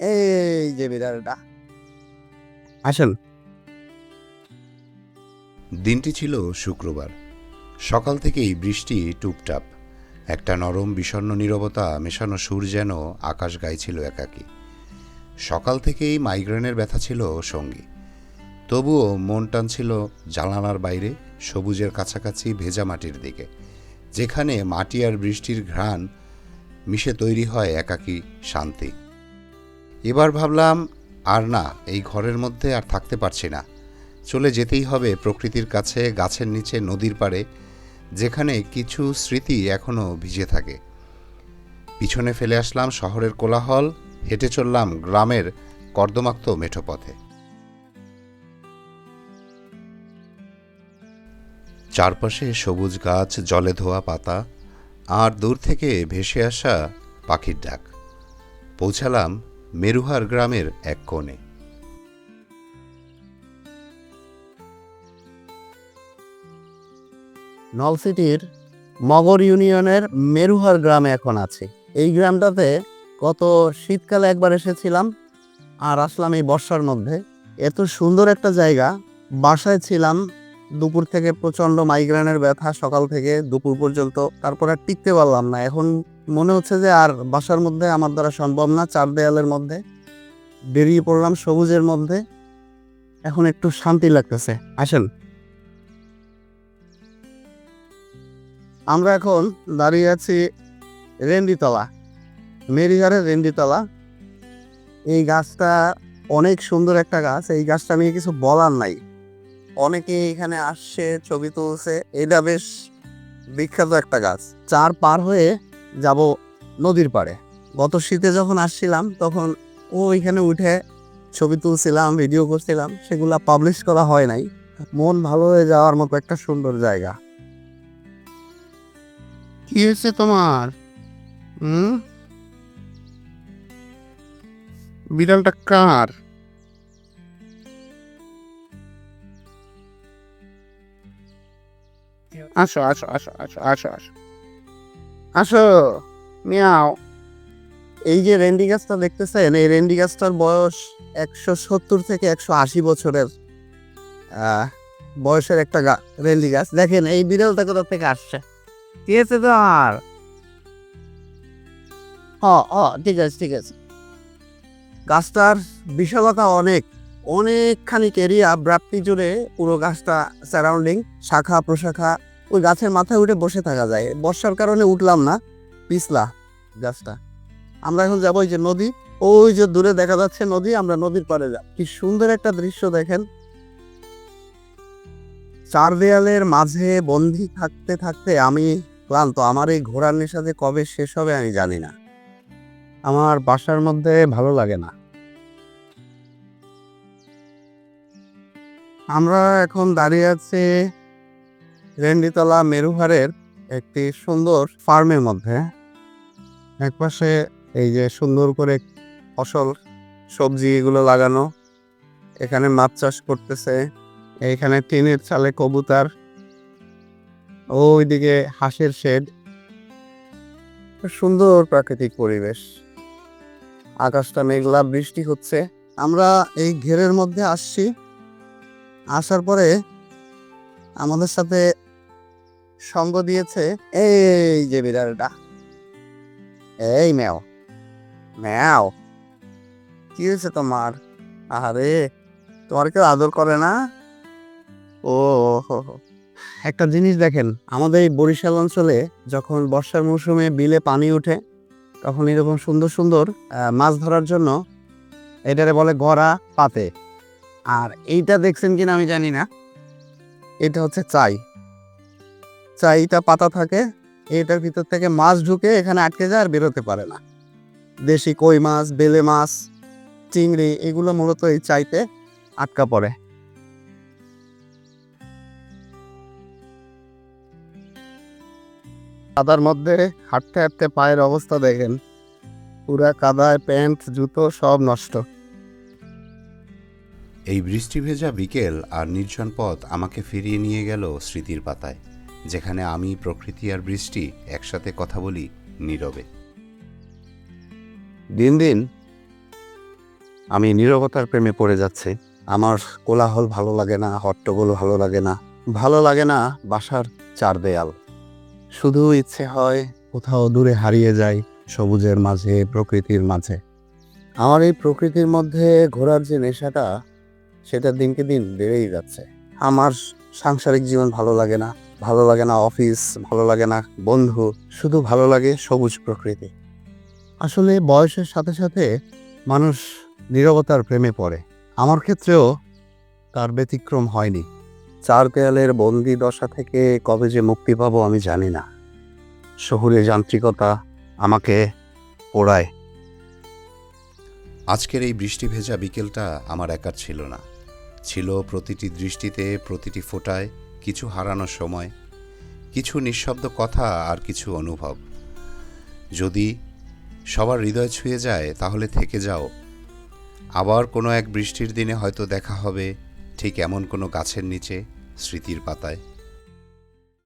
এই যে বিড়ালটা। আসেন দিনটি ছিল শুক্রবার। সকাল থেকেই বৃষ্টি টুপটাপ। একটা নরম বিষণ্ণ নীরবতা মেশানো সুর যেন আকাশ গাইছিল একাকী। সকাল থেকেই মাইগ্রেনের ব্যথা ছিল সঙ্গী। তবুও মন টানছিল জানালার বাইরে সবুজের কাছাকাছি ভেজা মাটির দিকে যেখানে মাটি আর বৃষ্টির ঘ্রাণ মিশে তৈরি হয় একাকী শান্তি। এবার ভাবলাম, আর না, এই ঘরের মধ্যে আর থাকতে পারছি না। চলে যেতেই হবে প্রকৃতির কাছে, গাছের নিচে, নদীর পাড়ে, যেখানে কিছু স্মৃতি এখনও ভিজে থাকে। পিছনে ফেলে আসলাম শহরের কোলাহল, হেঁটে চললাম গ্রামের কর্দমাক্ত মেঠো পথে চারপাশে সবুজ গাছ, জলে ধোয়া পাতা, আর দূর থেকে ভেসে আসা পাখির ডাক। পৌঁছালাম মেরুহার গ্রামের এক কোণে। নলসিটির মগর ইউনিয়নের মেরুহার গ্রামে এখন আছে। এই গ্রামটাতে গত শীতকালে একবার এসেছিলাম আর আসলাম এই বর্ষার মধ্যে। এত সুন্দর একটা জায়গা। বাসায় ছিলাম দুপুর থেকে প্রচণ্ড মাইগ্রেনের ব্যথা, সকাল থেকে দুপুর পর্যন্ত। তারপর আর টিকতে পারলাম না। এখন মনে হচ্ছে যে আর বাসার মধ্যে আমার দ্বারা সম্ভব না, চার দেয়ালের মধ্যে। বেরিয়ে পড়লাম সবুজের মধ্যে। এখন একটু শান্তি লাগতেছে। আসেন। আমরা এখন দাঁড়িয়ে আছি রেন্ডিতলা মেরিহারের রেন্ডিতলা এই গাছটা অনেক সুন্দর একটা গাছ। এই গাছটা নিয়ে কিছু বলার নাই। অনেকে এখানে আসছে ছবি তুলছে। এটা বেশ বিখ্যাত একটা গাছ। চার পার হয়ে যাব নদীর পাড়ে। গত শীতে যখন আসছিলাম, তখন ও এখানে উঠে ছবি তুলছিলাম ভিডিও করছিলাম। সেগুলা পাবলিশ করা হয় নাই। মন ভালো হয়ে যাওয়ার মতো একটা সুন্দর জায়গা। কি হয়েছে তোমার? হুম? বিড়ালটা কার? আসো আসো আসো আসো আসো আসো। আসো, মিয়াও। এই যে রেন্ডি গাছটা দেখতেছেন, এই রেন্ডি গাছটার বয়স একশো সত্তর থেকে একশো আশি বছরের বয়সের একটা রেন্ডি গাছ। দেখেন, এই বিড়ালটা কোথা থেকে আসছে? ঠিক আছে তো আর ঠিক আছে ঠিক আছে। গাছটার বিশালতা অনেক। অনেকখানি এরিয়া ব্রাপ্তি জুড়ে পুরো গাছটা সারাউন্ডিং শাখা প্রশাখা, ওই গাছের মাথায় উঠে বসে থাকা যায়। বর্ষার কারণে উঠলাম না, পিছলা গাছটা। আমরা এখন যাব ওই যে নদী, ওই যে দূরে দেখা যাচ্ছে নদী, আমরা নদীর পাড়ে যাব কি সুন্দর একটা দৃশ্য দেখেন। চার দেয়ালের মাঝে বন্দি থাকতে থাকতে আমি ক্লান্ত, আমার এই ঘোরার নেশা যে কবে শেষ হবে আমি জানি না। আমার বাসার মধ্যে ভালো লাগে না। আমরা এখন দাঁড়িয়ে আছি রেন্ডিতলা মেরুহারের একটি সুন্দর ফার্মের মধ্যে। একপাশে এই যে সুন্দর করে ফসল, সবজি এগুলো লাগানো। এখানে মাছ চাষ করতেছে। এইখানে টিনের চালে কবুতর। ওইদিকে হাঁসের শেড। সুন্দর প্রাকৃতিক পরিবেশ। আকাশটা মেঘলা, বৃষ্টি হচ্ছে। আমরা এই ঘেরের মধ্যে আসছি। আসার পরে আমাদের সাথে সঙ্গ দিয়েছে এই যে বিড়ালটা। এই ম্যাও। ম্যাও, কি হয়েছে তোমার? আরে তোমার কেউ আদর করে না? ও। একটা জিনিস দেখেন, আমাদের এই বরিশাল অঞ্চলে যখন বর্ষার মৌসুমে বিলে পানি ওঠে, তখন এরকম সুন্দর সুন্দর মাছ ধরার জন্য এটারে বলে গড়া পাতে। আর এইটা দেখছেন কিনা আমি জানি না। এটা হচ্ছে চাই। চাইটা পাতা থাকে, এটার ভিতর থেকে মাছ ঢুকে এখানে আটকে যায় আর বেরোতে পারে না। দেশি কই মাছ, বেলে মাছ, চিংড়ি এগুলো মূলত এই চাইতে আটকা পড়ে। কাদার মধ্যে হাঁটতে হাঁটতে পায়ের অবস্থা দেখেন। পুরা কাদায় প্যান্ট, জুতো সব নষ্ট। এই বৃষ্টি ভেজা বিকেল আর নির্জন পথ আমাকে ফিরিয়ে নিয়ে গেল স্মৃতির পাতায়, যেখানে আমি, প্রকৃতি আর বৃষ্টি একসাথে কথা বলি নীরবে। দিন দিন আমি নীরবতার প্রেমে পড়ে যাচ্ছি। আমার কোলাহল ভালো লাগে না, হট্টগোল ভালো লাগে না, ভালো লাগে না বাসার চার দেয়াল শুধু ইচ্ছে হয় কোথাও দূরে হারিয়ে যাই, সবুজের মাঝে, প্রকৃতির মাঝে। আমার এই প্রকৃতির মধ্যে ঘোরার যে নেশাটা সেটা দিনকে দিন বেড়েই যাচ্ছে। আমার সাংসারিক জীবন ভালো লাগে না, ভালো লাগে না অফিস, ভালো লাগে না বন্ধু, শুধু ভালো লাগে সবুজ প্রকৃতি। আসলে বয়সের সাথে সাথে মানুষ নীরবতার প্রেমে পড়ে। আমার ক্ষেত্রেও তার ব্যতিক্রম হয়নি। চার দেয়ালের বন্দি দশা থেকে কবে যে মুক্তি পাবো আমি জানি না। শহুরে যান্ত্রিকতা আমাকে পোড়ায়। আজকের এই বৃষ্টি ভেজা বিকেলটা আমার একার ছিল না। ছিল প্রতিটি দৃষ্টিতে, প্রতিটি ফোটায় কিছু হারানো সময়, কিছু নিঃশব্দ কথা আর কিছু অনুভব। যদি সবার হৃদয় ছুঁয়ে যায়, তাহলে থেকে যাও। আবার কোনো এক বৃষ্টির দিনে হয়তো দেখা হবে ঠিক এমন কোনো গাছের নিচে, স্মৃতির পাতায়।